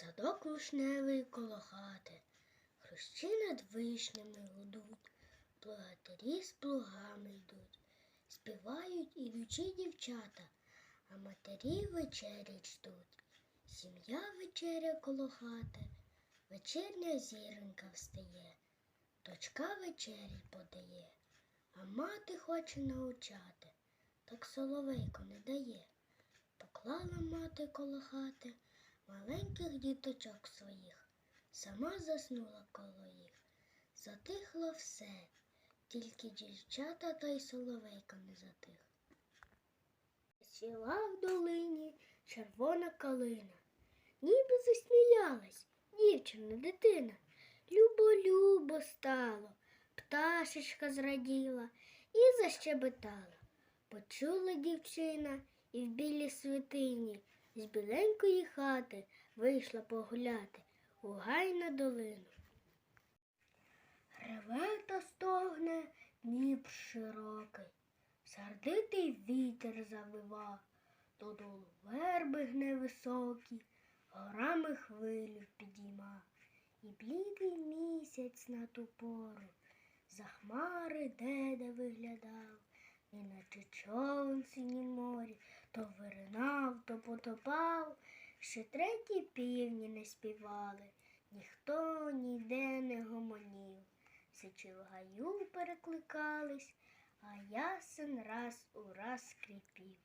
Садок вишневий коло хати, хрущі над вишнями гудуть, плугатирі з плугами йдуть, співають ідучі дівчата, а матері вечерять ждуть. Сім'я вечеря коло хати, вечерня зіронька встає, дочка вечері подає, а мати хоче научати, так соловейко не дає. Поклала мати коло хати маленьких діточок своїх, сама заснула коло їх. Затихло все, тільки дівчата та й соловейко не затих. Сіла в долині червона калина, ніби засміялась дівчина, дитина. Любо-любо стало, пташечка зраділа і защебетала. Почула дівчина і в білій святині з біленької хати вийшла погуляти у гай на долину. Реве та стогне Дніпр широкий, сердитий вітер завива, додолу верби гне високі, горами хвилю підійма, і блідий місяць на ту пору за хмари деде виглядав, неначе човен синім морі, то потопав, ще треті півні не співали, ніхто ніде не гомонів. Сичі в гаю перекликались, а ясен раз у раз скрипів.